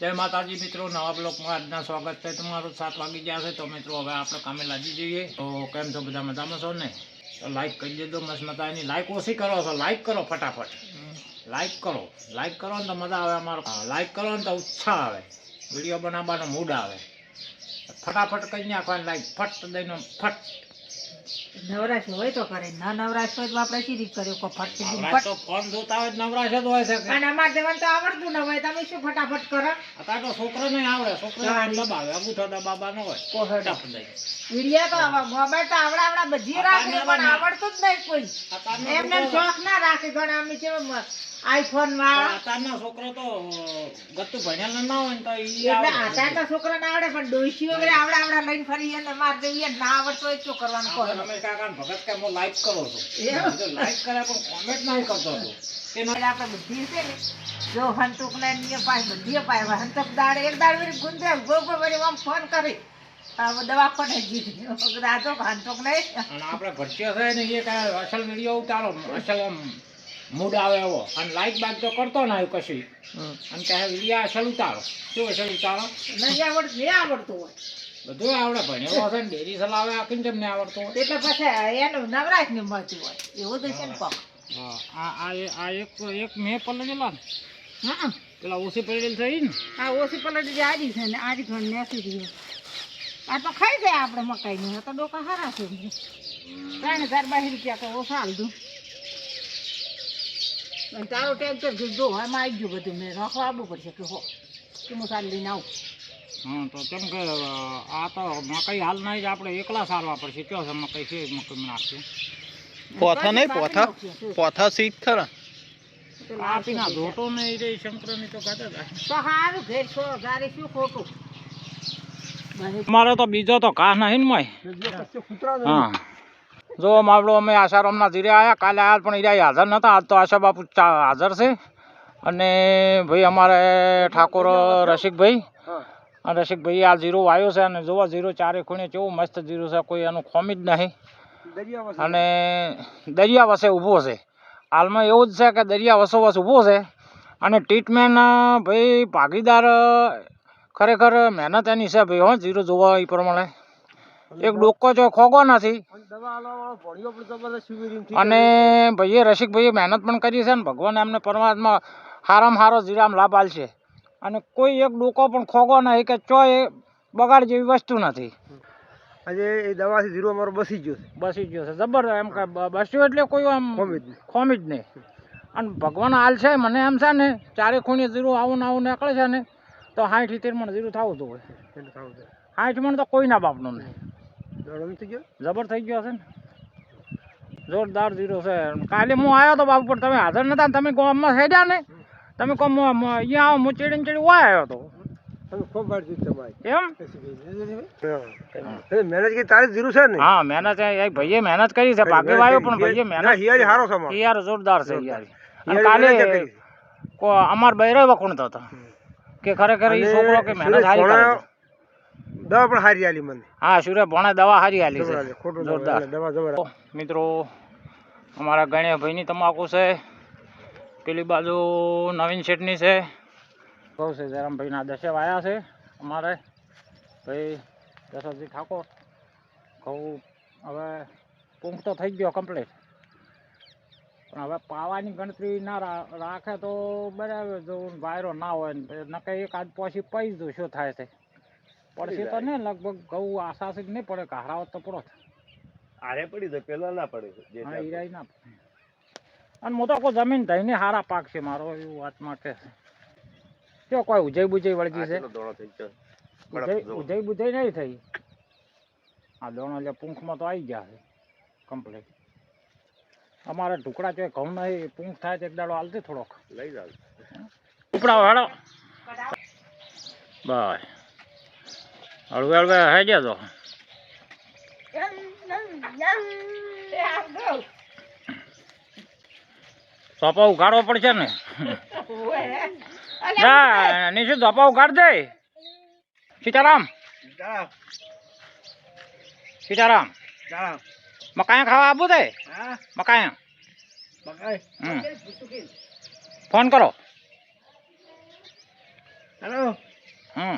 જય માતાજી મિત્રો, નવા બ્લોકમાં આજના સ્વાગત છે તમારું. સાત વાગી ગયા છે તો મિત્રો હવે આપણે કામે લાગી જઈએ. તો કેમ છો બધા મજામાં છો ને? તો લાઈક કરી દેજો મસ્ત મજાની. લાઈક ઓછી કરો છો. લાઈક કરો ફટાફટ. લાઈક કરો. લાઈક કરો ને તો મજા આવે અમારો. લાઈક કરો ને તો ઉત્સાહ આવે. વીડિયો બનાવવાનો મૂડ આવે. ફટાફટ કરી નાખવાની લાઈક ફટ દઈને ફટ. નવરાશ હોય તો કરે. ના નવરાશ હોય તો આપણે સીધી કર્યું કો ફટ તો ફોન જોતા હોય નવરાશ જ હોય છે અને અમાર જવાનું તો આવડતું ન હોય. તમે શું ફટાફટ કરો? અત્યારે તો છોકરો નહીં આવડે. છોકરો દબાવે. અંગૂઠો દબાબા ન હોય. કોહડા. વિડિયા તો આવા મોબાઈલ તો આવડા આવડા બધી રાખે પણ આવડતું જ નહીં કોઈ. એમને શોખ ના રાખે. ઘણા અમે છે આઈફોન વાળા. અત્યારના છોકરો તો ગતું ભણેલો ના હોય ને તો ઈ એટલે. આતા છોકરા ના આવડે પણ ડોશી વગેરે આવડે આવડે લઈને ફરી અને માર જઈએ ના આવડતો હોય તો શું કરવાનું કહો? તમે કાકા ભગત કે હું કરો છો. કીધું કરે પણ કોમેન્ટ નહીં કરતો તું. તેનો એટલે આપણે છે ને જો હંતુક ને નિયમ પાસે બધી પાય હંતુક દાડે એક દાડ વળી ગુંજે ગો ગો વળી આમ ફોન કરી. દવા કોને જીત રાતો હંતુક નહીં. આપણે ભરતીઓ છે ને એ કાંઈ અસલ વીડિયો ઉતારો અસલ મૂડ આવે એવો. અને લાઈટ બાઈક તો કરતો ના આવ્યું કશું. અને કહે વીડિયો અસલ ઉતારો. શું અસલ ઉતારો? નહીં આવડતું નહીં આવડતું હોય. બધું આવડે ભણેલો છે ને ડેરી સલાવે આખી તમને આવડતું હોય? એટલે પછી એનું નવરાશ ને મળતું હોય. એવું તો છે ને પગ હા, આ આ આ એક એક મેં પલળેલા ને. હા પેલા ઓછી પડેલી થઈ ને. આ ઓછી પલટી આજી છે ને આજી ઘણ નેસી ગયો આ તો ખાઈ જાય આપણે મકાઈનું આ તો ડોકા હારા છે. ત્રણ હજાર બાવીસ રૂપિયા તો ઓછા હાલતું અને તારો ટ્રેક્ટર જો એમાં આવી ગયું બધું મેં રાખવા આવવું પડશે કે હો કે હું સારી લઈને આવું. હા તો કેમ કે આ તો મકાઈ હાલ નહીં જ આપણે એકલા સારવા પડશે. કયો છે મકાઈ છે મકાઈ નાખશે પોથા નહીં પોથા? પોથા સીધ ખરા? આ પીના નહીં રે શંકરની તો કાઢે તો સારું ઘેર છો તારે શું ખોટું? મારો તો બીજો તો ઘા નહીં ને મોય. હા. જો માવડો અમે આશારામના ધીરે આવ્યા કાલે આવ્યા પણ એ હાજર નતા. આજ તો આશા બાપુ હાજર છે. અને ભાઈ અમારે ઠાકોર રસિકભાઈ અને રસિકભાઈ આ જીરો આવ્યો છે અને જોવા જીરો ચારે ખૂણે કેવું મસ્ત જીરો છે કોઈ એનું ખોમી જ નહીં. અને દરિયા વસે ઊભો છે. હાલમાં એવું જ છે કે દરિયા વસોવસ ઊભો છે. અને ટ્રીટમેન્ટ ભાઈ ભાગીદાર ખરેખર મહેનત એની છે ભાઈ હો જીરો જોવા એ પ્રમાણે. એક ડોકો જો ખોગો નથી. અને ભાઈએ રસિકભાઈએ મહેનત પણ કરી છે ને ભગવાન એમને પરમાત્મા હારામ હારો જીરામ લાભ આલશે. અને કોઈ એક ડોકો પણ ખોગો નહીં કે ચો એ બગાડ જેવી વસ્તુ નથી. આજે એ દવાથી જીરો અમારો બસી ગયો છે. બસી ગયો છે. જબરદસ્ત એમ બસ્યું એટલે કોઈ આમ ખોમી જ નહીં. ખોમી જ નહીં. અને ભગવાન હાલ છે મને એમ છે ને ચારે ખૂણે જીરું આવું ને આવું નીકળે છે ને તો સાઠ સિત્તેર મણ જીરું થવું છે સાઠ મણ તો કોઈના બાપનું નહીં. જબર થઈ ગયો હશે ને? જોરદાર જીરો છે. કાલે હું આવ્યો તો બાપુ પણ તમે હાજર નતા તમે ગામમાં હેડ્યા ને? તમે કોમ અહીંયા આવો હું ચડી વાય આવ્યો તો. મહેનત કરી છે ને? હા મહેનત એ એ ભાઈએ મહેનત કરી છે ભાગે વાયો પણ ભાઈએ મહેનત હિયારી હારો છે અમારો. યાર જોરદાર છે યાર કાલે અમાર બૈરો વખુણતો હતો. કે ખરેખર એ છોકરો કે મહેનત હારી. દવા પણ હારી આલી મને. હા સુરે ભણે દવા હારી આલી છે. ખોટું જોરદાર. દવા જબર. મિત્રો અમારા ગણ્યા ભાઈની તમાકુ છે. પેલી બાજુ નવીન શેઠની છે. કહું છે જરામભાઈના દસે વાયા છે અમારે. ભાઈ દશરથજી ઠાકોર કહું હવે પૂંખ તો થઈ ગયો કમ્પ્લીટ પણ હવે પાવાની ગણતરી ના રાખે તો બરાબર જો વાયરો ના હોય ને નકે એક આજ પછી પૈસ દઉં શું થાય છે? પડશે તો ને લગભગ ઘઉં આશા જ નહીં પડે કે તો પડો આરે પડી જાય પેલા ના પડે હા ઈરાય ના અને મોટો કોઈ જમીન થઈને હારા પાક છે મારો એવું વાત માટે કયો કોઈ ઉજય બુજય વળગી છે? થઈ ઉજય બુજય નહીં થઈ. આ દોણો એટલે પૂંખમાં તો આવી ગયા છે કમ્પ્લીટ અમારે ઢુકડા છે ઘઉં નહીં પૂંખ થાય તો એક દાડો હાલતી થોડોક. લઈ જાવ ઉપડાવો વાળો બસ હળવે હળવે હે ગયા તો. ધોપા ઉઘાડવો પડશે ને? ના નિશુ ધોપા ઉઘાડ દે. સીતારામ. સીતારામ. મકાયા ખાવા આપવું દે? મકાયા હમ. ફોન કરો. હેલો. હમ.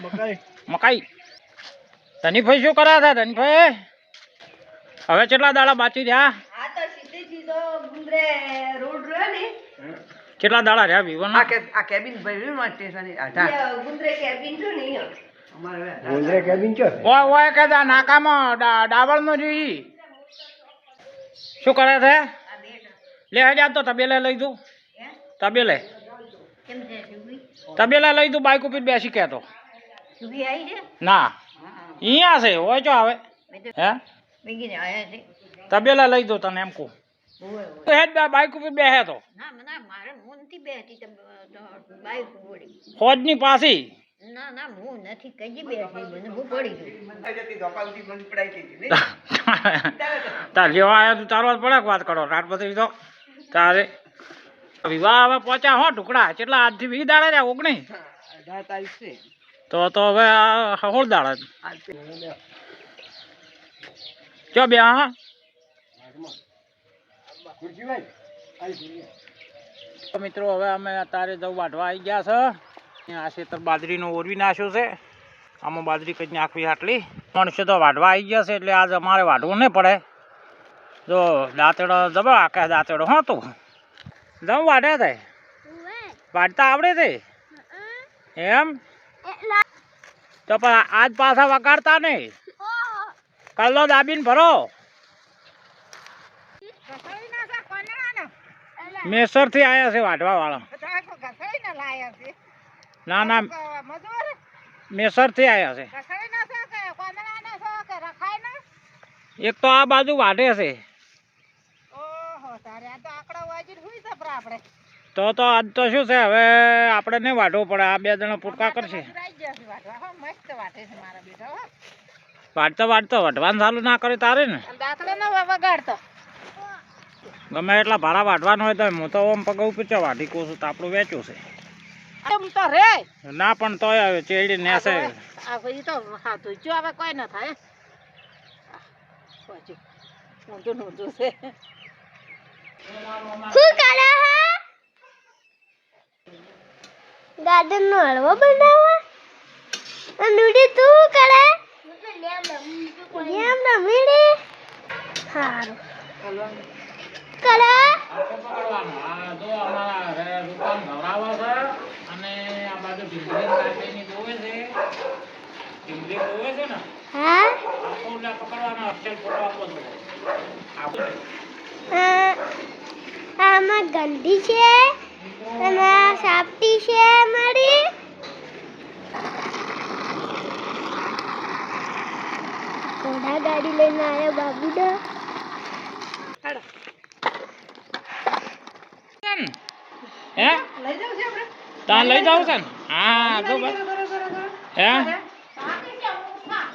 મકાઈ. મકાઈ. ધનીભાઈ શું કરા હતા ધનીભાઈ? હવે કેટલા દાડા બાકી રહ્યા? ગુંદરે ને. કેટલા દાડા રહ્યા વિવન આ કેબિન ભર્યું ને સ્ટેશન ગુંદરે કેબિન રહ્યું ને અહીંયા. ઓય ઓય કે દા નાકામાં ડા- ડાવળનો જોઈ શું કરે છે? લે હજાર તો તબેલે લઈ દઉં. તબેલે. તબેલે લઈ તું બાઈક ઉપર બેસી કહેતો. ના. અહીંયા છે હોય ચો આવે હે? તબેલે લઈ દો તને એમ કહું. હેડ બાઈક ઉપર બેસે તો. ના ફોજની પાસી ના ના હું નથી કઈ બેઠી મને હું પડી ગઈ. તાર જેવા આવ્યા તું તારો પડે વાત કરો? રાત પછી તો. તારે વિવાહ હવે પહોંચ્યા હો ટુકડા કેટલા આજથી વીસ દાડે રહ્યા ઓગણી તો તો હવે આ સોળ દાડે. ચો બે, હા. તો મિત્રો, હવે અમે અત્યારે જવું વાઢવા આવી ગયા છે. આ ખેતર બાજરીનો ઓરવી નાખ્યો છે. આમાં બાજરી કંઈ નાખવી આટલી. મનુષ્ય તો વાઢવા આવી ગયા છે, એટલે આજ અમારે વાઢવું નહીં પડે. જો દાંતડો જબા આકાશ દાંતેડો, હા તું જમ વાઢે વાટતા આવડે તે? એમ? તો પણ આજ પાછા વગાડતા નહીં? કલ્લો દાબીને ભરો. મેસરથી આવ્યા છે વાટવા વાળા ના ના મેસરથી આવ્યા છે. એક તો આ બાજુ વાટે છે. તો તો આજ તો શું છે હવે આપણે નહીં વાટવું પડે આ બે જણા પૂટકા કરશે. વાટતો વાટતો વઢવાનું ચાલુ ના કરે તારે ને? ગમે એટલા ભાડા વાટવાનું હોય તો હું તો આમ પગ ઉપર છે વાઢી કહું છું તો આપણું વેચું છે. ના પણ તોય હવે ચેડી તો જો હવે કોઈ ન થાય. પછી ઊંધું કરે હે ગાર્ડન નો હળવો બનાવવા અનુડી તું કરે? જેમ રમીડી સારું કરે? ને હા? પકડવાનો હોસ્ટેલ ફોટો આપો છો. આપણે આમાં ગંદી છે અને સાપટી છે મારી ઘોડા ગાડી લઈને આવ્યા બાબુડા. હે લઈ જાવ છે આપણે તાર લઈ જાવ છે ને? હા તો હે?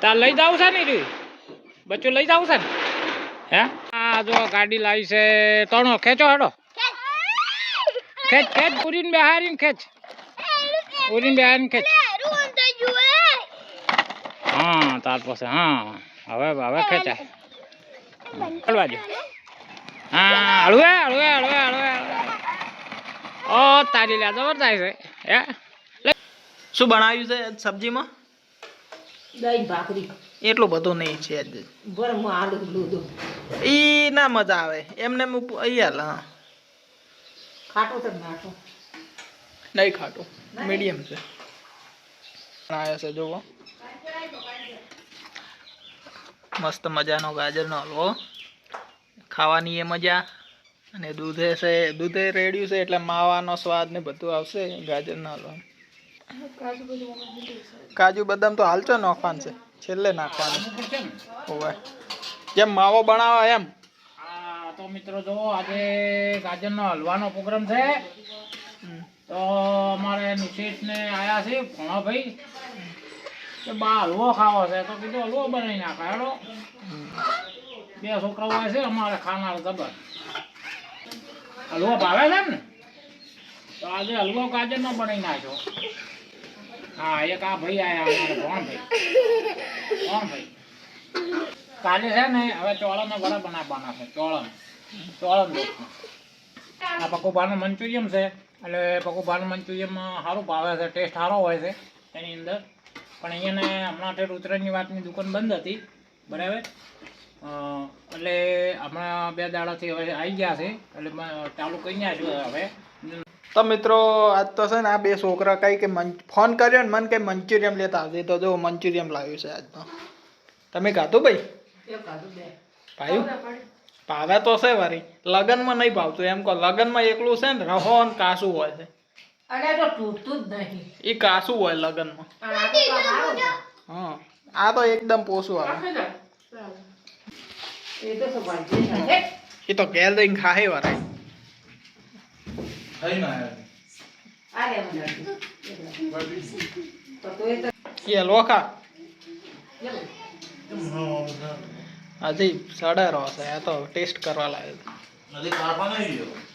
તાર લઈ જાવ છે ને બચ્ચું લઈ જાવ છે ને? હે? આ જો ગાડી લાવી છે તણો. ખેંચો હેડો. ખેંચ ખેંચ ઉરીને બેહારીને ખેંચ. પૂરીને બેહારીને ખેંચ. હા તાર પાસે હા. હવે હવે ખેંચાય. હળવા જો હા હળવે હળવે હળવે હળવે ઓ તારી લ્યા જબરદસ્ત છે. હે? શું બનાવ્યું છે સબ્જીમાં? દહીં ભાખરી. એટલું બધું નહીં છે. આજ ભરમ આલુ દૂધ ઈ ના મજા આવે. એમને એમ ઉપ- અહીં હા. ખાટું છે નાટું નહીં ખાટું. મીડિયમ છે. આવ્યો છે જુઓ. મસ્ત મજાનો ગાજરનો હલવો. ખાવાની એ મજા. અને દૂધે છે દૂધે રેડ્યું છે એટલે માવાનો સ્વાદ ને બધું આવશે ગાજરનો હલવા. કાજુ બદામ તો હાલચો નાખવાનું છે? છેલ્લે નાખવાનું. હોવે. જેમ માવો બનાવે એમ? તો મિત્રો જો આજે ગાજરનો હલવાનો પ્રોગ્રામ છે. તો અમારે નિશેષ ને આયા છે ભણાભાઈ. કે બા હલવો ખાવો છે. તો કીધું હલવો બનાવી નાખો હેડો. બે છોકરાઓ આવે છે અમારે ખાનાર જબર હલવો ભાવે છે ને તો આજે હલવો ગાજરનો બનાવી નાખ્યો. હા એક આ ભાઈ આયા અમારે ભણભાઈ. ભણભાઈ. કાલે છે ને, હવે ચોળાનો વડા બનાવવાના છે, ચોળાનો. ચોળાનો આ પકોબાનું મંચુરિયમ છે, એટલે પકુભાનું મંચુરિયમ સારું ભાવે છે, ટેસ્ટ સારો હોય છે એની અંદર. પણ અહીંયાને હમણાં તે રુદ્રની વાતની દુકાન બંધ હતી, બરાબર? એટલે હમણાં બે દાડાથી હવે આવી ગયા છે, એટલે ચાલુ કરી નાખ્યું હવે. તો મિત્રો, આજ તો છે ને આ બે છોકરા કઈ કે ફોન કર્યો ને, મને કઈ મંચુરિયમ લેતા આવજે. તો જો મંચુરિયમ લાવ્યું છે આજ તો. તમે ખાધું ભાઈ? ભાઈ ભાવે તો છે વરી. લગનમાં નહીં ભાવતું. એમ કહો લગનમાં એકલું છે ને રહો ને કાસું હોય છે. અરે તો તૂટતું જ નહીં. એ કાસું હોય લગનમાં. હા આ તો એકદમ પોસું આવે. એ તો દઈને ખાહે વરાય. આ લે મને. તો તો એ લોખા? હજી સડે રહો છે આ તો ટેસ્ટ કરવા લાગે ગયો.